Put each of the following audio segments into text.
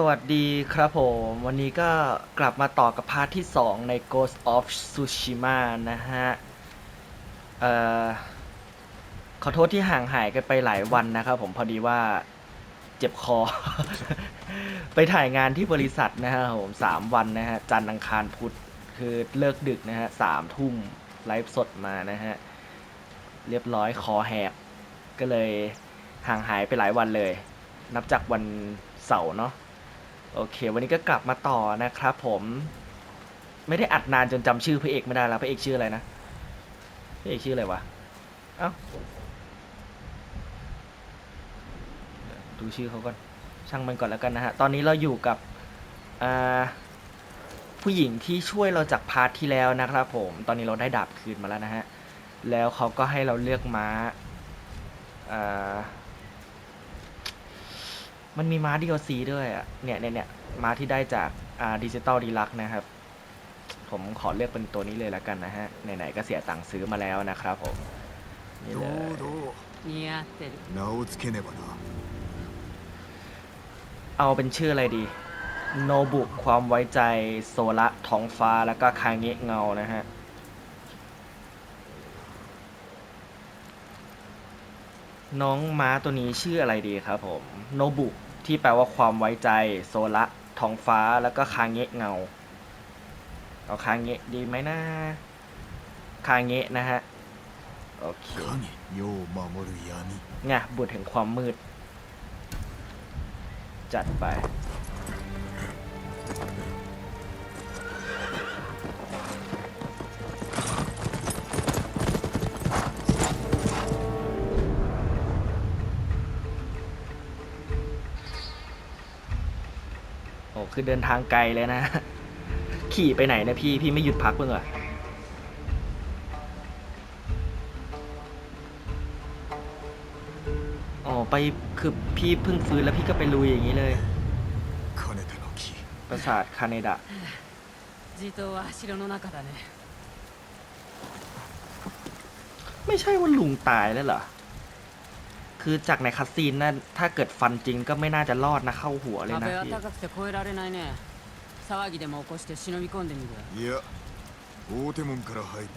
สวัสดีครับผม วันนี้ก็กลับมาต่อกับพาร์ทที่ 2 ใน Ghost of Tsushima นะฮะ เอ่อ ขอโทษที่ห่างหายกันไปหลายวันนะครับผมพอดีว่าเจ็บคอ ไปถ่ายงานที่บริษัทนะฮะผมสามวันนะฮะ จันทร์อังคารพุธคือเลิกดึกนะฮะสามทุ่มไลฟ์สดมานะฮะ เรียบร้อยคอแหบ ก็เลยห่างหายไปหลายวันเลย นับจากวันเสาร์เนาะ โอเค วันนี้ก็กลับมาต่อนะครับผม ไม่ได้อัดนานจนจำชื่อพระเอกไม่ได้แล้วพระเอกชื่ออะไรนะพระเอกชื่ออะไรวะ เอ้าดูชื่อเขาก่อน ช่างมันก่อนแล้วกันนะฮะ ตอนนี้เราอยู่กับอ่าผู้หญิงที่ช่วยเราจากพาร์ทที่แล้วนะครับผม ตอนนี้เราได้ดาบคืนมาแล้วนะฮะ แล้วเขาก็ให้เราเลือกม้าอ่า มันมีม้า DLC ด้วยอ่ะ เนี่ยเนี่ยเนี่ยม้าที่ได้จากอ่าดิจิตอลดีลักนะครับ ผมขอเลือกเป็นตัวนี้เลยแล้วกันนะฮะ ไหนๆก็เสียตังค์ซื้อมาแล้วนะครับผม นี่เลย どうどう似合ってる名をつけねばな เอาเป็นชื่ออะไรดี โนบุความไว้ใจ โซละท้องฟ้า แล้วก็คาเงะเงานะฮะ น้องม้าตัวนี้ชื่ออะไรดีครับผม โนบุ ที่แปลว่าความไว้ใจ โซละทองฟ้าแล้วก็คางเงะเงา เอาคางเงะดีไหมนะคางเงะนะฮะ โอเคเนี่ยบุตรแห่งความมืด จัดไป คือเดินทางไกลเลยนะ ขี่ไปไหนนะพี่ พี่ไม่หยุดพักเพื่อเหอ้ไปคือพี่เพิ่งฟื้นแล้วพี่ก็ไปลุยอย่างนี้เลยปราสาทคาเนดะไม่ใช่ว่าลุงตายแล้วเหรอ คือจากในคัสซีนนั่นถ้าเกิดฟันจริงก็ไม่น่าจะรอดนะเข้าหัวเลย 壁 นะ は พี่ 高くて越えられないね騒ぎでも起こして忍び込んでみるいや大手門から入り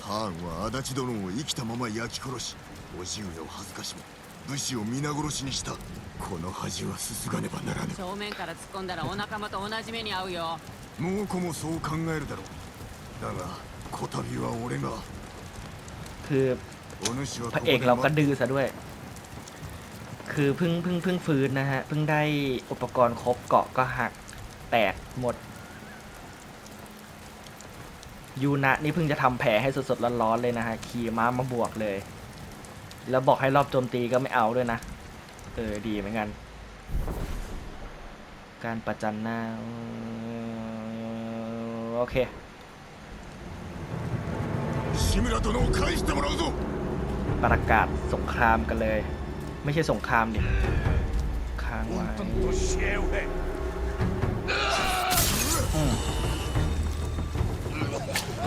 ハーンは足立殿を生きたまま焼き殺し叔父上を恥ずかしめ武士を皆殺しにしたこの恥はすすがねばならぬ正面から突っ込んだらお仲間と同じ目に遭うよ猛虎もそう考えるだろうだがこたびは俺が คือ お主は พระเอกเราก็ดื้อซะด้วย คือเพิ่งเพิ่งเพิ่งฟื้นนะฮะ เพิ่งได้อุปกรณ์ครบเกาะก็หักแตกหมด ยูนะนี่เพิ่งจะทำแผลให้สดๆร้อนๆเลยนะฮะ ขี่ม้ามาบวกเลย แล้วบอกให้รอบโจมตีก็ไม่เอาด้วยนะ เออ ดีเหมือนกัน การประจันหน้า โอเคประกาศสงครามกันเลย ไม่ใช่สงครามดิค้างไว้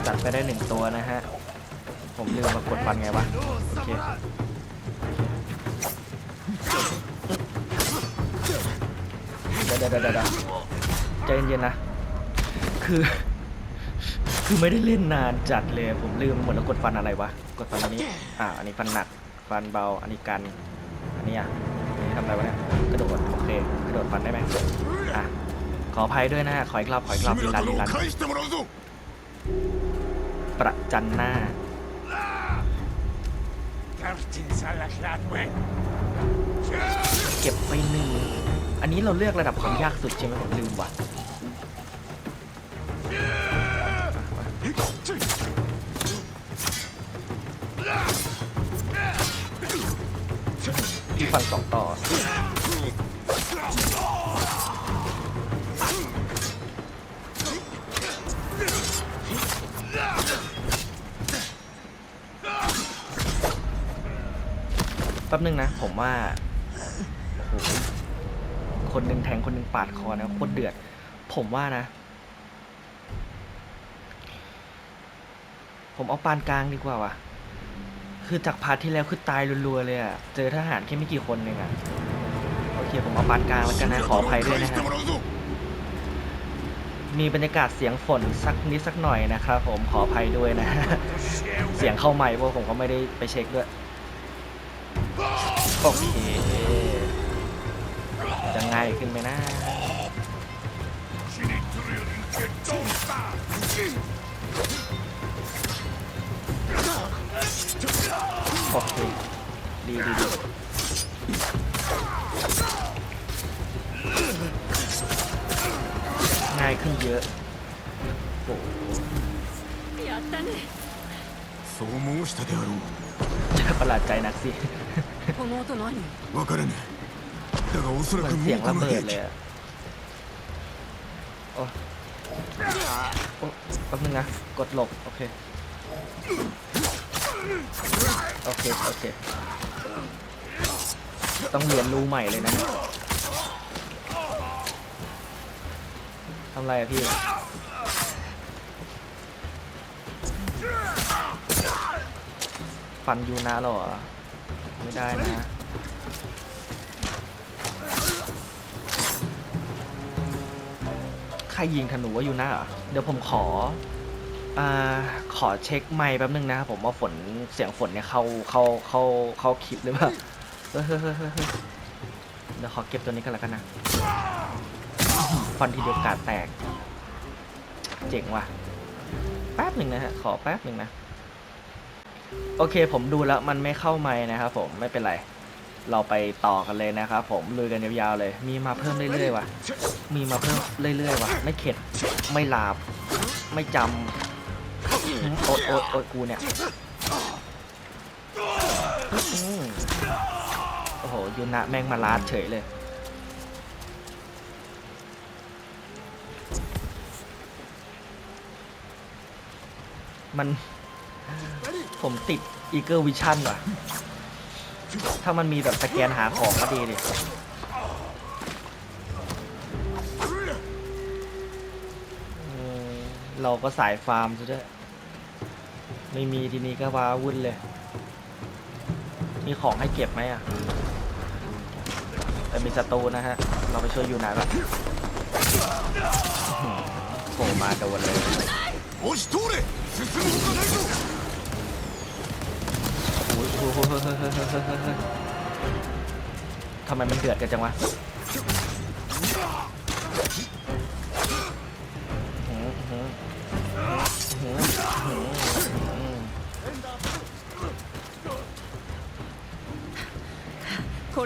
จัดไปได้หนึ่งตัวนะฮะ ผมลืมมากดฟันไงวะ โอเคเดี๋ยวเดี๋ยวเดี๋ยวเดี๋ยวใจเย็นๆนะ คือ คือไม่ได้เล่นนานจัดเลย ผมลืมหมดแล้วกดฟันอะไรวะ กดฟันอันนี้ อ่า อันนี้ฟันหนัก ฟันเบา อันนี้กัน นี่อะนี่ทำอะไรวะเนี่ยกระโดดโอเคกระโดดฟันได้ไหมอะขออภัยด้วยนะขออีกรอบขออีกรอบลีลันลีลันประจันหน้าเก็บไปหนึ่งอันนี้เราเลือกระดับความยากสุดใช่ไหมผมลืมว่ะ ฟันสองต่อ แป๊บนึงนะ ผมว่าโอ้โหคนหนึ่งแทงคนหนึ่งปาดคอนะโคตรเดือด ผมว่านะ ผมเอาปานกลางดีกว่าว่ะ คือจากพาร์ทที่แล้วคือตายรัวๆเลยอะ เจอทหารแค่ไม่กี่คนเองอะ โอเคผมเอาปานกลางแล้วกันนะขออภัยด้วยนะครับมีบรรยากาศเสียงฝนสักนิดสักหน่อยนะครับผมขออภัยด้วยนะ เสียงเข้าใหม่เพราะผมก็ไม่ได้ไปเช็คด้วยโอเคจะง่ายขึ้นไหมนะ โอเค ดีดีดีง่ายขึ้นเยอะโอ้ やったねそう申したであろ จะประหลาดใจนักสิ この音何うわからねえだがおそら เหมื く อนเสียง 猛虎 ระ の เบิ 兵 ดเลย 器 อะโอ้โอ้แป๊บนึงนะ กดหลบ โอเค โอเค โอเค ต้องเรียนรู้ใหม่เลยนะทำไรอะพี่ ฟันยูนะหรอ ไม่ได้นะใครยิงธนูว่ายูนะเหรอเดี๋ยวผมขอ อ่าขอเช็คไมค์แป๊บนึงนะครับผมว่าฝนเสียงฝนเนี่ยเข้าเข้าเข้าเข้าคลิปหรือเปล่าเฮ้ยเฮ้ยเฮ้ยเฮ้ยเฮ้ยเดี๋ยวขอเก็บตัวนี้กันแล้วกันนะฟันทีเดียวกาดแตก เจ๋งว่ะ แป๊บหนึ่งนะฮะ ขอแป๊บหนึ่งนะ โอเคผมดูแล้วมันไม่เข้าไมค์นะครับผมไม่เป็นไร เราไปต่อกันเลยนะครับผมลุยกันยาวๆเลย มีมาเพิ่มเรื่อยๆว่ะ มีมาเพิ่มเรื่อยๆว่ะ ไม่เข็ด ไม่หลาบ ไม่จำ โอ๊ยโอ๊ยโอ๊ยกูเนี่ยโอ้โหยูนะแม่งมาลาดเฉยเลยมันผมติด Eagle Vision ว่ะ ถ้ามันมีแบบสแกนหาของก็ดีดิเออเราก็สายฟาร์มซะด้วย ไม่มีทีนี้ก็ว้าวุ่นเลย มีของให้เก็บไหมอะแต่มีศัตรูนะฮะ เราไปช่วยอยู่ไหนแบบโผล่มาโดนเลยโอ้ยโอ้ยโอ้ยทำไมมันเดือดกันจังวะ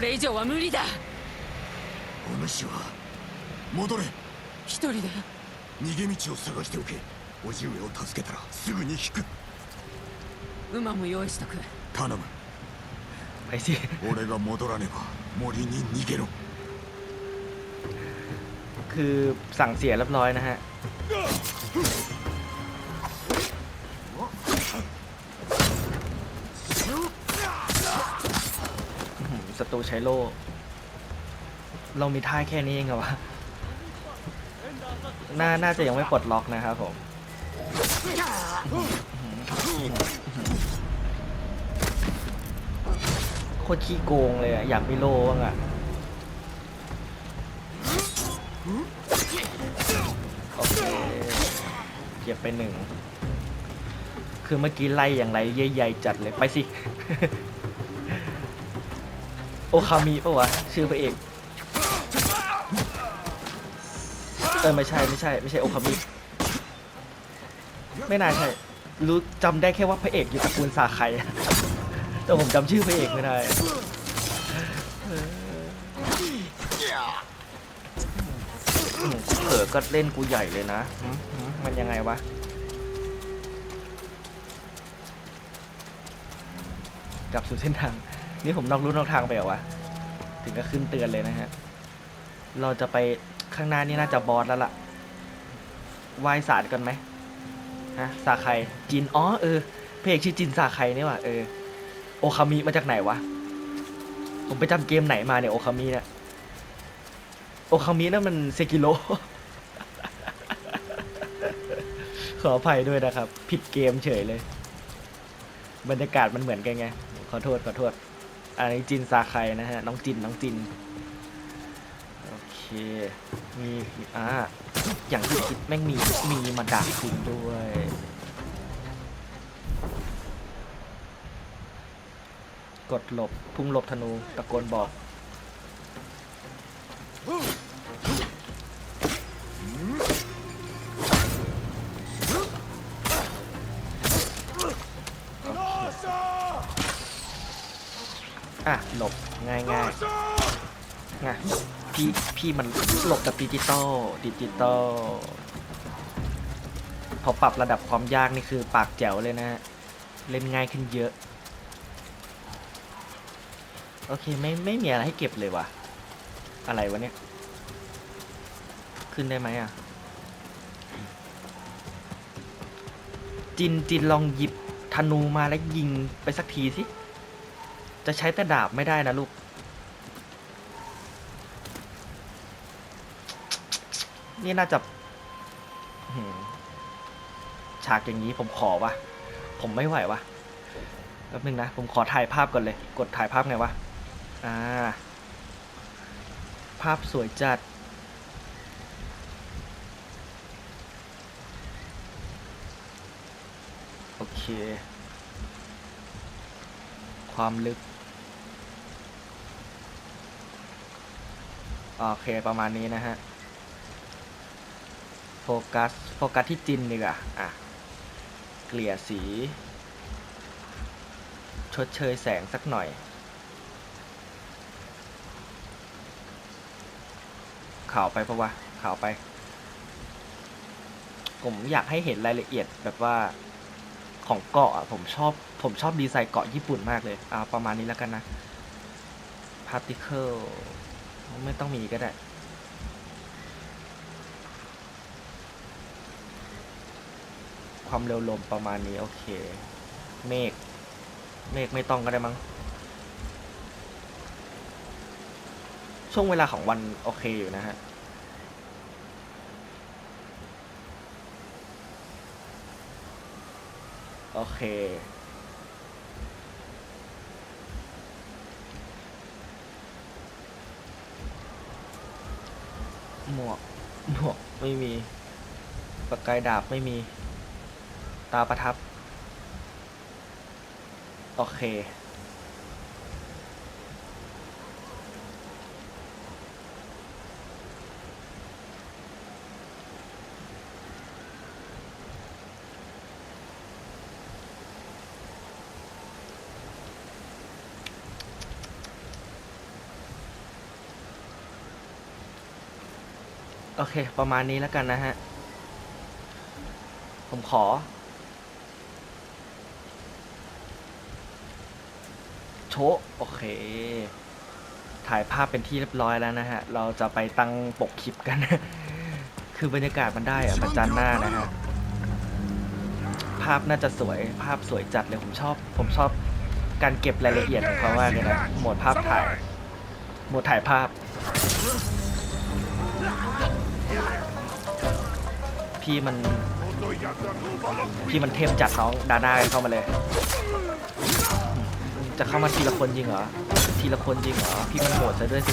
れ以上は無理だお主は戻れ一人で逃げ道を探しておけ叔父上を助けたらすぐに引く馬も用意しとく頼む ไปสิ 俺が戻らねば森に逃げろ คือสั่งเสียเรียบร้อยนะฮะ ศัตรูใช้โล่ เรามีท่าแค่นี้เองเหรอวะน่าน่าจะยังไม่ปลดล็อกนะครับผมโคตรขี้โกงเลยอะอยากมีโล่บ้างอะโอเคเก็บไปหนึ่ง คือเมื่อกี้ไล่อย่างไรใหญ่ๆจัดเลยไปสิ คามิปะวะ ชื่อพระเอกเออไม่ใช่ไม่ใช่ไม่ใช่โอคามิไม่น่าใช่รู้จำได้แค่ว่าพระเอกอยู่ตระกูลซาไคแต่ผมจำชื่อพระเอกไม่ได้เออเผลอก็เล่นกูใหญ่เลยนะ มันยังไงวะกลับสู่เส้นทาง นี่ผมนอกรู้นอกทางไปเหรอวะ ถึงก็ขึ้นเตือนเลยนะฮะ เราจะไปข้างหน้านี่น่าจะบอสแล้วล่ะวายสารกันไหมฮะสาไคจิน อ๋อ เออ เพลงชื่อจินสาไคนี่ว่าเออ โอคามิมาจากไหนวะ ผมไปจำเกมไหนมาเนี่ยโอคามิเนี่ยโอคามินั่นมันเซกิโล ขออภัยด้วยนะครับ ผิดเกมเฉยเลย บรรยากาศมันเหมือนกันไง ขอโทษ ขอโทษ อันนี้จินซาไคนะฮะ น้องจิน น้องจิน โอเค มีอ่าอย่างที่คิดแม่งมี มีมาดักคุณด้วย กดหลบ พุ่งหลบธนู ตะโกนบอก พี่พี่มันหลบแบบดิจิตอลดิจิตอลพอปรับระดับความยากนี่คือปากแจ๋วเลยนะเล่นง่ายขึ้นเยอะ โอเคไม่ไม่มีอะไรให้เก็บเลยว่ะ อะไรวะเนี่ย ขึ้นได้ไหมอะ จินจินลองหยิบธนูมาแล้วยิงไปสักทีสิ จะใช้แต่ดาบไม่ได้นะลูก นี่น่าจะหืมฉากอย่างนี้ผมขอวะผมไม่ไหววะแป๊บนึงนะ ผมขอถ่ายภาพก่อนเลย กดถ่ายภาพไงวะ อ่า ภาพสวยจัด โอเค ความลึก โอเคประมาณนี้นะฮะ โฟกัส โฟกัสที่จินดีกว่าอะ เกลี่ยสี ชดเชยแสงสักหน่อย ขาวไปปะวะ ขาวไป ผมอยากให้เห็นรายละเอียดแบบว่าของเกาะอะผมชอบ ผมชอบดีไซน์เกาะญี่ปุ่นมากเลยเอาประมาณนี้แล้วกันนะ particle ไม่ต้องมีก็ได้ ความเร็วลมประมาณนี้ โอเค เมฆ เมฆไม่ต้องก็ได้มั้ง ช่วงเวลาของวันโอเคอยู่นะฮะ โอเคหมวกหมวกไม่มี ปากกายดาบไม่มีาประทับ โอเค โอเค ประมาณนี้แล้วกันนะฮะ ผมขอ ชะโอเค ถ่ายภาพเป็นที่เรียบร้อยแล้วนะฮะ เราจะไปตั้งปกคลิปกัน คือบรรยากาศมันได้อะประจันหน้านะฮะ ภาพน่าจะสวย ภาพสวยจัดเลย ผมชอบ ผมชอบการเก็บรายละเอียดของเขามากเลยนะโหมดภาพถ่าย โหมดถ่ายภาพ พี่มัน พี่มันเทพจัดน้องดาน่าเข้ามาเลย จะเข้ามาทีละคนจริงเหรอ ทีละคนจริงเหรอ พี่มันโหดซะด้วยสิ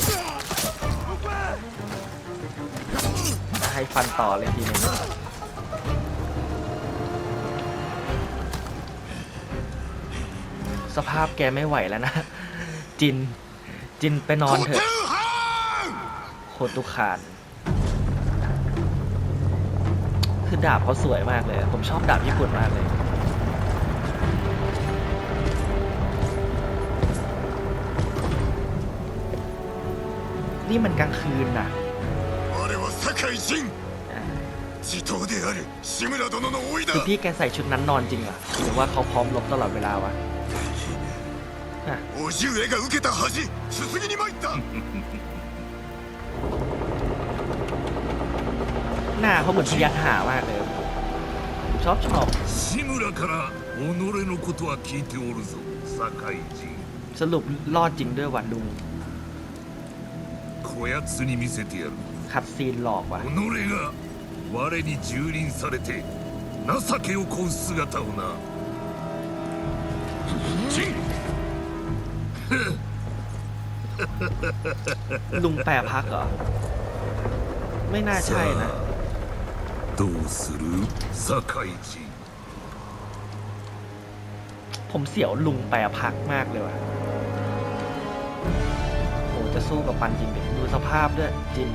ให้ฟันต่อเลยทีนึงสภาพแกไม่ไหวแล้วนะ จิน จินไปนอนเถอะโคตุคานคือดาบเขาสวยมากเลย ผมชอบดาบญี่ปุ่นมากเลย นี่มันกลางคืนน่ะ 我は酒井仁 อ่า 地頭である志村殿の甥いだ คือพี่แกใส่ชุดนั้นนอนจริงเหรอหรือว่าเขาพร้อมรบตลอดเวลาวะอ่ะ 叔父上が受けた恥すすぎに参った หน้าเขาเหมือนพยักหามากเลยผมชอบชอบ 志村から己のことは聞いておるぞ酒井仁 สรุปรอดจริงด้วยวันดู こやつに見せてやる คัดซีนหลอกว่ะ 己が我に蹂躙されて情けをこう姿をな仁 ลุงแปรพักเหรอ ไม่น่าใช่นะ どうする堺人 ผมเสียวลุงแปรพักมากเลยว่ะโหจะ สู้กับปันจินดิดูสภาพด้วยจิน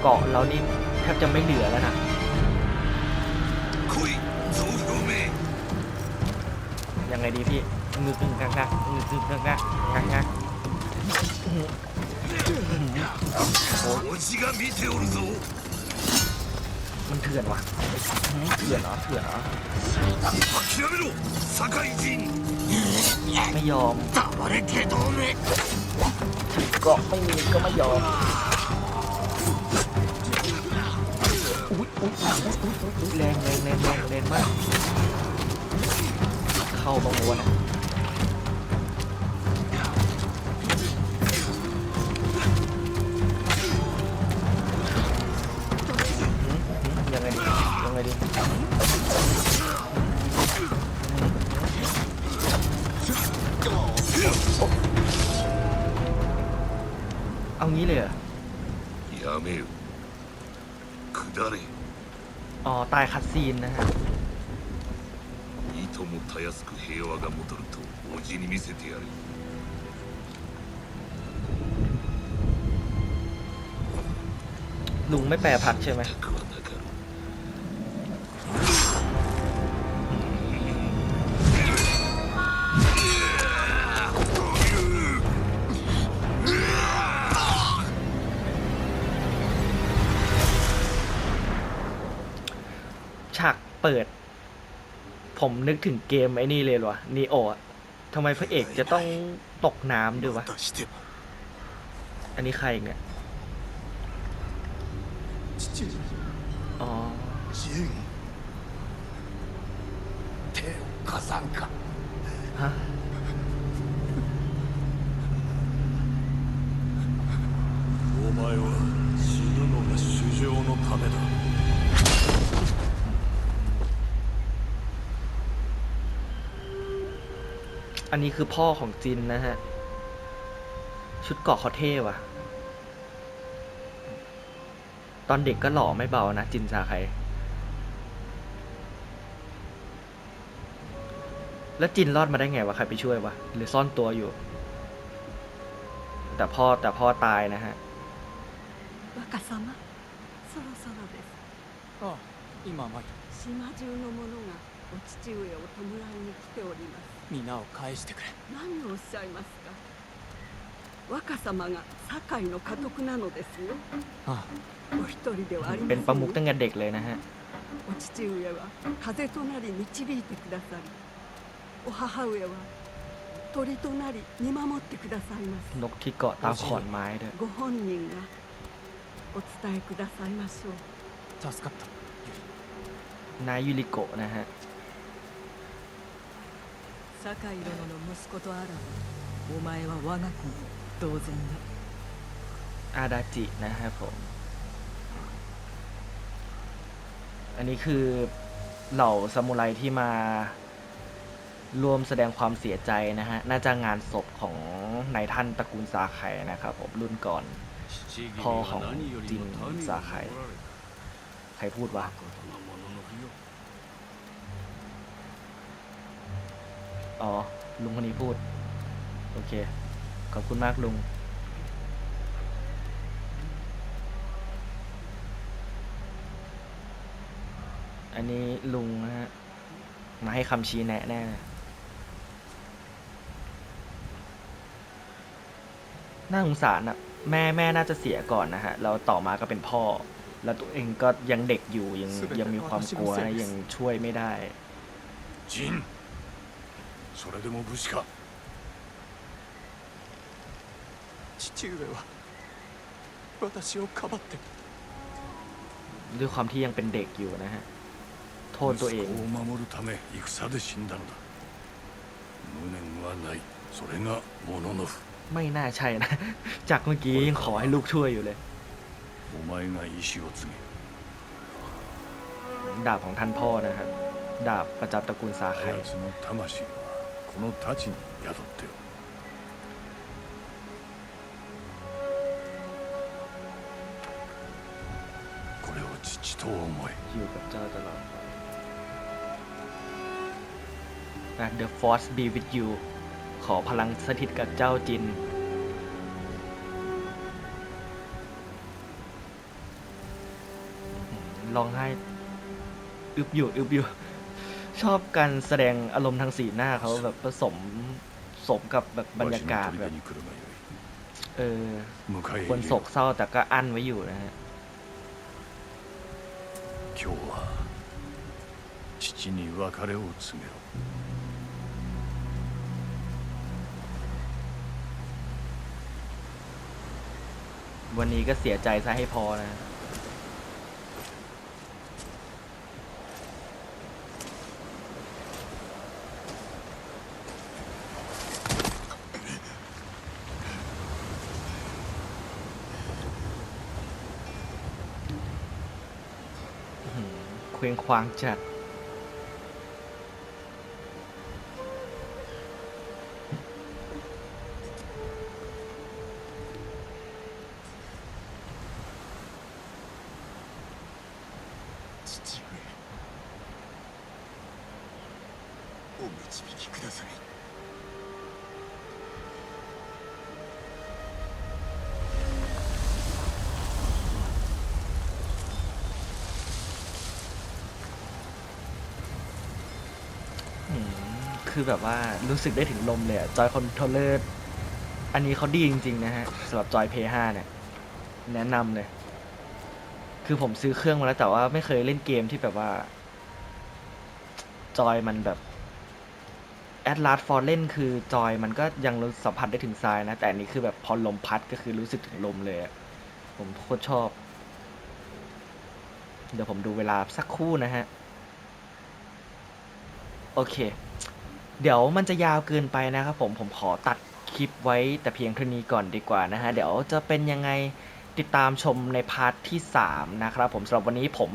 เกาะเรานี่แทบจะไม่เหลือแล้วนะยังไงดีพี่งึกงึกงักงักงึกงึกงักงักงักงักมันเถื่อนว่ะเถื่อนเหรอเถื่อนเหรอไม่ยอม ก็ไม่มีก็ไม่ยอมอุ้ยอุ้ยอุ้ยอุ๊ยอุ๊ยแรงแรงแรงแรงแรงมาก เข้าบางวันอะ อ๋อ ตายคัดซีนนะฮะ いともたやすく平和が戻るとおじに見せてやれ ลุงไม่แปรพักใช่ไหม たくは เปิด ผมนึกถึงเกมไอ้นี่เลยวะนีโอทำไมพระเอกจะต้องตกน้ำด้วยวะ อันนี้ใครอีกเนี่ย อ๋อฮะ อันนี้คือพ่อของจินนะฮะ ชุดเกราะเขาเท่ว่ะ ตอนเด็กก็หล่อไม่เบานะ จินซาไคแล้วจินรอดมาได้ไงวะ ใครไปช่วยวะ หรือซ่อนตัวอยู่ แต่พ่อแต่พ่อตายนะฮะ 若様そろそろですああ今参った島中の者が お父上を弔いに来ております皆を返してくれ何をおっしゃいますか若様が堺の家督なのですよあお一人ではありま เป็ せ น ん ประมุข よ ตั้งแต่เด็กเลยนะฮะ お父上は風となり導いてくださりお母上は鳥となり見守ってくださいます นกที่เกาะตามขอนไม้ด้วย ご本人がお伝えくださいましょう助かったユリ นายยูริโกะนะฮะ 堺殿の息子とあらばお前は我が子も同然だ อาดาจินะครับผม อันนี้คือเหล่าซามูไรที่มาร่วมแสดงความเสียใจนะฮะ น่าจะงานศพของนายท่านตระกูลสาไคนะครับผมรุ่นก่อน พ่อของจินสาไคใครพูดวะ อ๋อ ลุงคนนี้พูด โอเค ขอบคุณมากลุง อันนี้ลุงนะฮะ มาให้คำชี้แนะแน่เลยน่าสงสารอะแม่แม่น่าจะเสียก่อนนะฮะ แล้วต่อมาก็เป็นพ่อ แล้วตัวเองก็ยังเด็กอยู่ยังยังมีความกลัวนะยังช่วยไม่ได้ジンそれでも武士か父上は私をかばって ด้วยความที่ยังเป็นเด็กอยู่นะฮะ โทษตัวเอง 息子を守るため戦で死んだのだ無念はないそれがモノノフ ไม่น่าใช่นะ จากเมื่อกี้ยังขอให้ลูกช่วยอยู่เลย お前が意志を継げ ดาบของท่านพ่อนะครับ ดาบประจำตระกูลสาไค あやつの魂は この太刀に宿っておる 父と思え อยู่กับเจ้าตลอดไปนะ The Force be with you ขอพลังสถิตกับเจ้าจิน ลองให้ อึบอยู่ อึบอยู่ ชอบการแสดงอารมณ์ทางสีหน้าเขาแบบผสมสมกับแบบบรรยากาศ わし แบ の บ 砦に来るがよ เออ い迎え คน 入れ โศกเศร้าแต่ก็อั้นไว้อยู่นะฮะ 今日は父に別れを告げろ วันนี้ก็เสียใจซะให้พอนะ เคว้งคว้างจัด 父上お導きください คือแบบว่ารู้สึกได้ถึงลมเลยอะจอยคอนโทรลเลอร์อันนี้เขาดีจริงๆนะฮะสำหรับจอย p 5เนี่ย แนะนำเลย คือผมซื้อเครื่องมาแล้วแต่ว่าไม่เคยเล่นเกมที่แบบว่า จอยมันแบบแอดลาสฟอร์เล่นคือจอยมันก็ยังสัมผัสได้ถึงทรายนะ แต่อันนี้คือแบบพอลมพัดก็คือรู้สึกถึงลมเลยอะผมโคตรชอบ เดี๋ยวผมดูเวลาสักครู่นะฮะ โอเค เดี๋ยวมันจะยาวเกินไปนะครับผมผมขอตัดคลิปไว้แต่เพียงเท่านี้ก่อนดีกว่านะฮะเดี๋ยวจะเป็นยังไงติดตามชมในพาร์ทที่ 3 นะครับผมสำหรับวันนี้ผม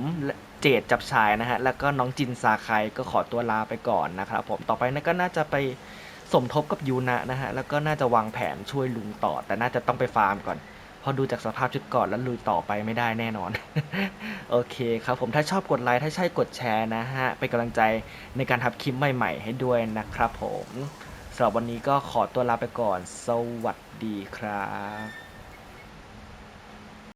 เจดจับชายนะฮะแล้วก็น้องจินซาไคก็ขอตัวลาไปก่อนนะครับผมต่อไปนะก็น่าจะไปสมทบกับยูนะนะฮะแล้วก็น่าจะวางแผนช่วยลุงต่อ แต่น่าจะต้องไปฟาร์มก่อน พอดูจากสภาพชุดก่อนแล้วลุยต่อไปไม่ได้แน่นอน โอเคครับผมถ้าชอบกดไลค์ถ้าใช่กดแชร์นะฮะ เป็นกำลังใจในการทำคลิปใหม่ ๆ ให้ด้วยนะครับผมสำหรับวันนี้ก็ขอตัวลาไปก่อน สวัสดีครับ